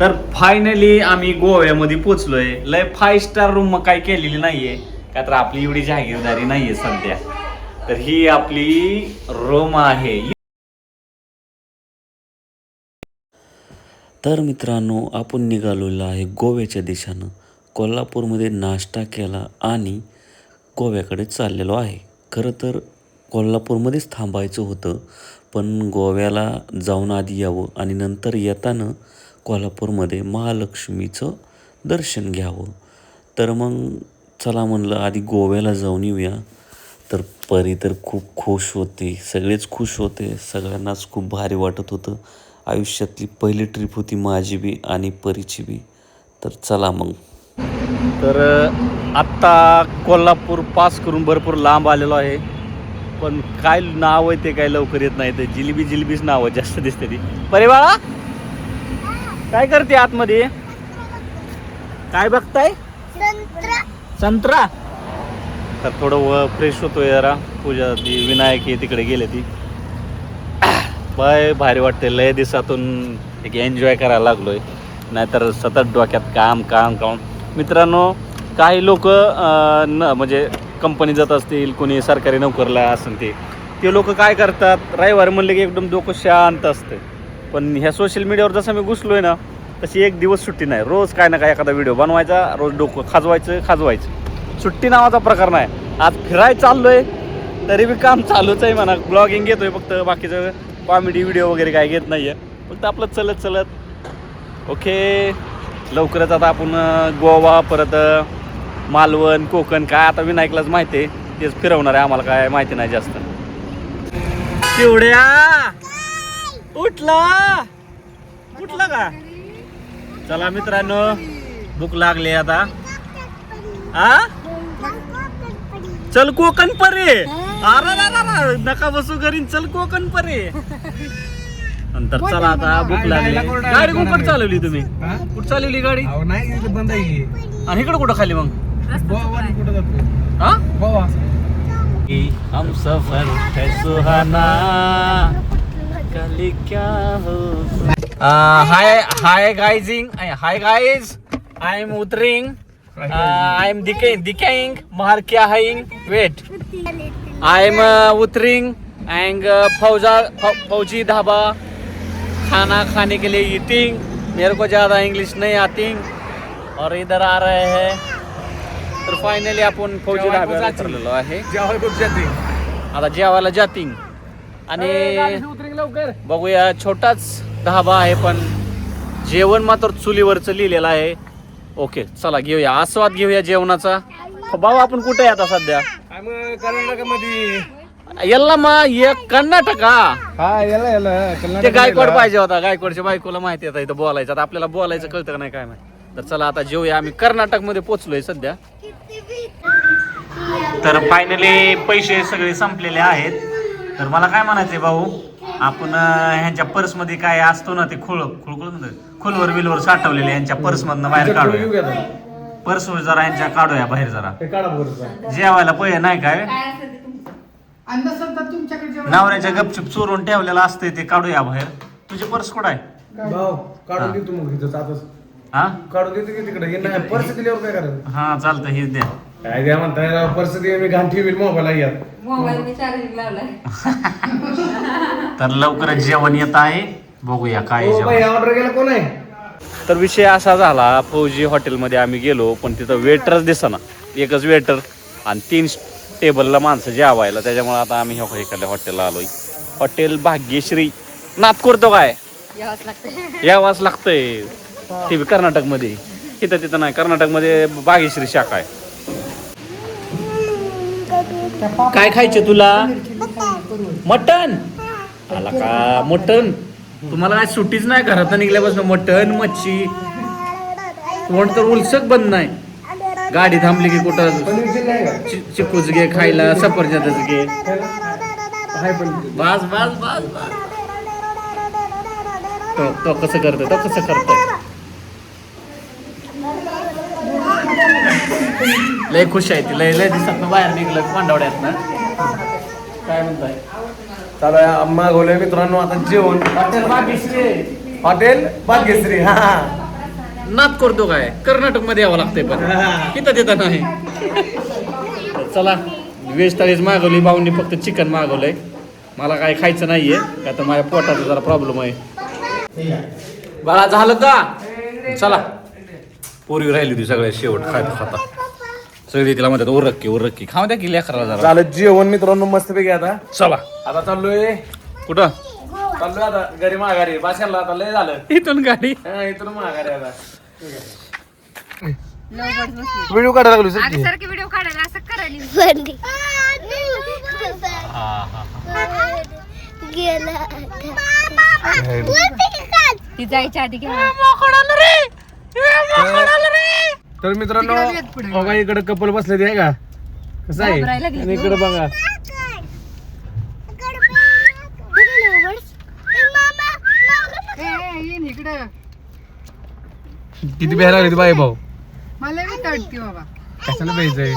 तर फायनली आम्ही गोव्यामध्ये पोचलोय. लय फाय स्टार रूम मग काही केलेली नाहीये. का तर आपली एवढी जहागीरदारी नाहीये सध्या. तर ही आपली रूम आहे. तर मित्रांनो आपण निघालेलो आहे गोव्याच्या दिशेनं. कोल्हापूरमध्ये नाश्ता केला आणि गोव्याकडे चाललेलो आहे. खरं तर कोल्हापूरमध्येच थांबायचं होतं पण गोव्याला जाऊन आधी यावं आणि नंतर येताना कोल्हापूरमध्ये महालक्ष्मीचं दर्शन घ्यावं. तर मग चला म्हणलं आधी गोव्याला जाऊन येऊया. तर परी तर खूप खुश होती. सगळेच खुश होते. सगळ्यांनाच खूप भारी वाटत होतं. आयुष्यातली पहिली ट्रिप होती माझी बी आणि परीची बी. तर चला मग. तर आत्ता कोल्हापूर पास करून भरपूर लांब आलेलो आहे. पण काय नाव आहे ते काय लवकर येत नाही. ते जिलेबी जिलेबीच नाव जास्त दिसते ती. परे बाळा! काय करते आतमध्ये? काय बघताय? संत्रा. तर थोडं फ्रेश होतोय जरा. पूजा ती विनायक हे तिकडे गेले ती. बाय भारी वाटते लय दिवसातून एक एन्जॉय करायला लागलोय. नाहीतर सतत डोक्यात काम काम काम. मित्रांनो काही लोक न म्हणजे कंपनी जात असतील कोणी सरकारी नोकरला असेल ते. ते लोक काय करतात? रविवार म्हणले की एकदम डोकं शांत असतं पण ह्या सोशल मीडियावर जसं मी घुसलो आहे ना तशी एक दिवस सुट्टी नाही. रोज काय ना काय एखादा व्हिडिओ बनवायचा रोज डोकं खाजवायचं खाजवायचं. सुट्टी नावाचा प्रकार नाही. आज फिरायला चाललोय तरी बी काम चालूच आहे म्हणा. ब्लॉगिंग घेतोय फक्त बाकीचं कॉमेडी व्हिडिओ वगैरे काय घेत नाही आहे फक्त आपलं चलत चलत. ओके लवकरच आता आपण गोवा परत मालवण कोकण काय आता विनायकलाच माहिती आहे. तेच फिरवणार आहे. आम्हाला काय माहिती नाही जास्त. चिवड्या! उठला. उठला का? चला मित्रांनो भूक लागली आता. आ? चल कोकण परे. अरे नका बसू घरी. चल कोकण परे. नंतर चला आता भूक लागली. गाडी कुठं चालवली तुम्ही? कुठं चालवली गाडी? अहो नाही इथे बंद आहे आणि इकडं कुठं खाली मग? हा हम सफर है सुहाना. हाय हाय गाइजिंग हाय गाइज आई एम उतरिंग आई एम दिकेइंग मार क्या हाइंग वेट आई एम उतरिंग एंड फौजा फौ- फौजी ढाबा खाना खाने के लिए ईटिंग मेरे को ज़्यादा इंग्लिश नहीं आती. और इधर आ रहे हैं। तर फायनली आपण फौजी जातील. उतरलेलो आहे आता जेवायला जातीन आणि लवकर. बघूया छोटाच ढाबा आहे पण जेवण मात्र चुलीवरचं लिहिलेलं आहे. ओके चला घेऊया. आस्वाद घेऊया जेवणाचा. भाऊ आपण कुठे आहे आता सध्या? आम्ही कर्नाटकामध्ये. याला मग एक कर्नाटका. हा याला याला ते कर्नाटक गायकवाड पाहिजे होता. गायकवाडच्या बायकोला माहिती आहे इथं बोलायचं. आता आपल्याला बोलायचं कळतं का नाही काय माहिती. तर चला आता जेवूया. आम्ही कर्नाटकमध्ये पोहोचलोय सध्या. तर फायनली पैसे सगळे संपलेले आहेत. तर मला काय म्हणायचंय भाऊ? आपण ह्यांच्या पर्समध्ये काय असतो ना ते खुळ खुळखुळ खोलवर बिलवर साठवलेले यांच्या पर्समधनं बाहेर काढूया. पर्स जरा यांच्या काढूया बाहेर जरा. जेवायला पैसे नाही काय? नवऱ्याच्या गपचूप चोरून ठेवलेलं असतंय ते काढूया बाहेर. तुझे पर्स कुठं आहे? हा. काढून देतो की तिकडे? नाही पर्स दिल्यावर काय करायचं? हा चालतं हे द्या. काय द्या म्हणताय पर्स दे मी घाण ठेवील मोबाईल यात. मोबाईल मी चार्जिंग लावलाय. तर लवकरच जेवण येत आहे. बघूया काय हो बाई ऑर्डर केला कोण आहे? तर विषय असा झाला फौजी हॉटेलमध्ये आम्ही गेलो पण तिथं वेटरच दिसना. एकच वेटर आणि तीन टेबलला माणसं जेवायला. त्याच्यामुळे आता आम्ही ह्या इकडल्या हॉटेलला आलोय. हॉटेल भाग्यश्री. नात करतो काय? यावंच लागतंय. यावाच लागतंय. ते बी कर्नाटकमध्ये. तिथं तिथं नाही. कर्नाटकमध्ये भाग्यश्री शाखा आहे. काय खायचे तुला? मटन आला का? मटन तुम्हाला काय सुट्टीच नाही घरात निघल्यापासून मटन मच्छी. तोंड तर उलसक बंद नाही. गाडी थांबली की कुठं? चिकूच घे खायला सफरचंदच घे. हाय पण बस बस बस बस. तो तो कसं करतोय? तो कसं करतोय? लय खुश आहे ती. लय लय दिसत बाहेर निघलं पांडवड्यात ना. काय म्हणताय? चालू आहे मागवलंय मित्रांनो आता जेवण. हॉटेल भाग्यश्री हॉटेल भाग्यश्री हा नाद करतो काय? कर्नाटकमध्ये यावं लागतंय पण. इथं देता नाही. चला व्हेज थाळीच मागवली भाऊंनी फक्त चिकन मागवलंय. मला काय खायचं नाहीये. का तर माझ्या पोटाचा जरा प्रॉब्लेम आहे. बाळा झालं का? चला. पोरी राहिली होती सगळ्या शेवट खायला खाता. सगळी तिला म्हणतात उरक्की उरक्की खाऊ द्या की लेकराला जरा. झालं जेवण मित्रांनो मस्तपैकी आता. चला. आता चाललोय. कुठं? चाललोय आता घरी माघारी. बाशाला आता लय झालं. इथून गाडी. हा, इथून माघारी आता. व्हिडिओ काढायला लागलो सर. सारखे व्हिडिओ काढायला असं करायला हा हा ती जायच्या आधी घ्या तर मित्रांनो. बघा इकडे कपल बसले ते आहे का? कसं आहे. आणि इकडे बघा. किती प्यायला लागली बाई भाऊ? मला बी काढते बाबा. कशाला प्यायचंय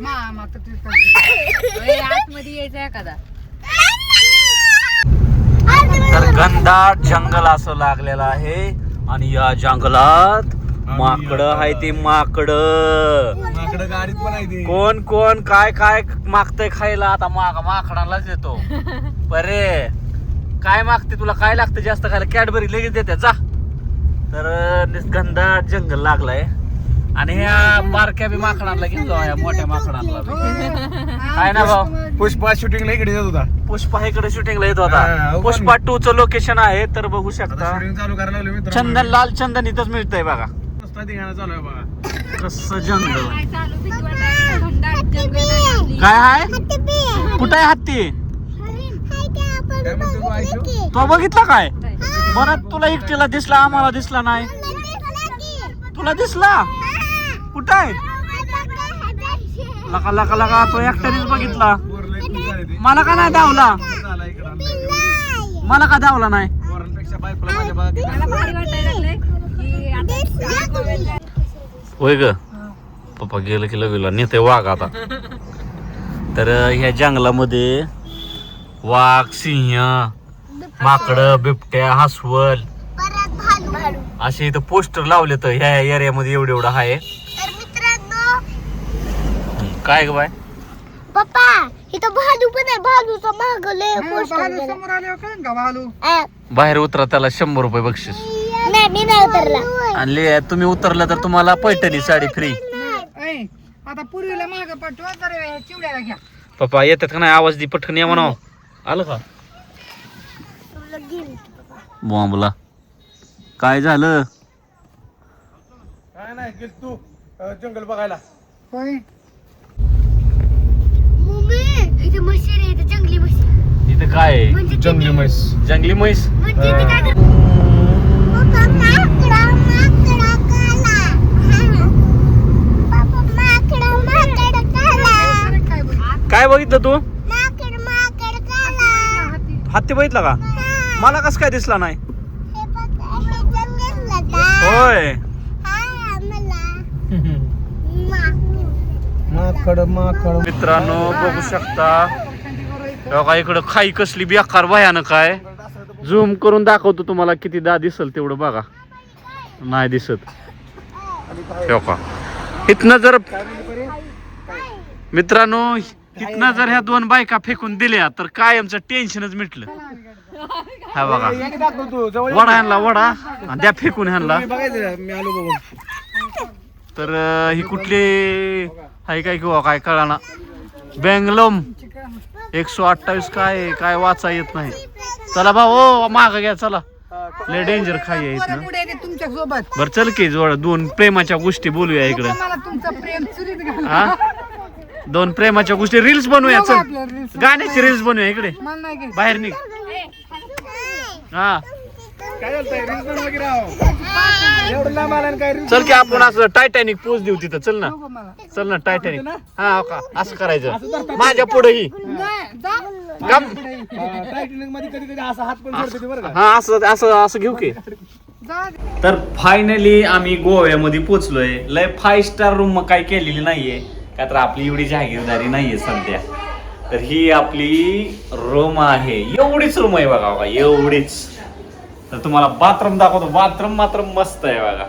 मामा तर ते आतमध्ये यायचं एखादा. तर घनदाट जंगल असं लागलेलं आहे. आणि या जंगलात माकड आहे ते माकड. माकडं गाडीत पण आहे ते. कोण कोण काय काय मागतय खायला? आता माग माकडांनाच देतो बरे. काय मागते तुला? काय लागतं जास्त खायला? कॅडबरी लगेच देते. जा. तर घनदाट जंगल लागलाय. आणि ह्या बारक्या बी माकडांना घेतो या मोठ्या माकडांना. बी. काय ना भाऊ? पुष्पा शूटिंगला इकडे जात होता. पुष्पा इकडे शूटिंगला येत हा, होता हो पुष्पा टू च लोकेशन आहे तर बघू शकता. शूटिंग चालू करायला लागलो मित्र चंदन लाल चंदन इथंच मिळतंय बघा. चालू आहे बघा. कसं जंगल. काय आहे कुठे आहे हत्ती काय म्हणतो तू बघितला काय? बरं तुला एकटीला दिसला आम्हाला दिसला नाही. तुला दिसला? कुठं आहे? लका लका लका तो एकट्यानेच बघितला. मला का नाही धावला? मला का धावला नाही? होय ग. पप्पा गेलं की लगेला नेते वाघ आता. तर ह्या जंगलामध्ये वाघ सिंह माकड बिबट्या हसवल असे इथं पोस्टर लावले तर ह्या एरियामध्ये एवढं एवढं आहे. काय ग बाय? पप्पा इथं भालू पण आहे भालूचा हा, भालू समोर आल्यावर कळेल का भालू? बाहेर उतरा त्याला शंभर रुपये बक्षीस. नाही मी नाही उतरला. आणि ले- तुम्ही उतरलं तर तुम्हाला पैठणी साडी फ्री ऐ आता पूर्वीला माग पाठवा तर चिवड्याला घ्या. पप्पा येतात का नाही? आवाज दे पटकन या म्हणावं. आलं का? बॉम्बला. काय झालं? काय नाही गेल तू अं, जंगल बघायला. होय इथे म्हशी रे इथे जंगली म्हशी इथं काय आहे? म्हणजे जंगली म्हैस. जंगली म्हैस? म्हणजे ते काय करतात? बघितलं तू? माकड माकड काला. हत्ती बघितला का? मला कसं काय दिसला नाही? होय हा मला माकड माकड माकड मित्रांनो बघू शकता. बघा इकडं खाई कसली बेकार भयानक आहे. झूम करून दाखवतो तुम्हाला किती दा दिसल तेवढं बघा. नाही दिसत. का? इथनं जर मित्रांनो इथनं जर ह्या दोन बायका फेकून दिल्या तर कायमचं टेन्शनच मिटलं. हा बघा. वडा ह्यांना वडा. आणि द्या फेकून ह्यांना. तर ही कुठली हाय काय किंवा काय कळाना. बँगलोम. एकशे अठ्ठावीस काय काय वाचा येत नाही. चला भाऊ ओ माग घ्या चला. लय डेंजर खाई आहे इथनं. तुमच्यासोबत बर चल की जोड दोन प्रेमाच्या गोष्टी बोलूया इकडं. मला तुमचं प्रेम चुरीत घाल हा? दोन प्रेमाच्या गोष्टी रील्स बनवूया चल. गाण्याची रील्स बनवूया इकडे. मला नाही घ्यायचं. बाहेर निघ. हा. काय एवढं लांब आला आणि चल की आपण असं टायटॅनिक पोच देऊ तिथं. चल ना. चल ना टायटॅनिक हा हो का? असं करायचं. माझ्या पुढे ही. नाही, जा. गम टायटॅनिकमध्ये कधी कधी असा हात पण सोडते बरं का? हा असं असं असं घेऊ की. जा. तर फायनली आम्ही गोव्यामध्ये पोचलोय. लय फाय स्टार रूम मग काय केलेली नाहीये. का तर आपली एवढी जहागीरदारी नाहीये सध्या. तर ही आपली रूम आहे. एवढीच रूम आहे बघा बघा एवढीच. तर तुम्हाला बाथरूम दाखवतो. बाथरूम मात्र मस्त आहे बघा.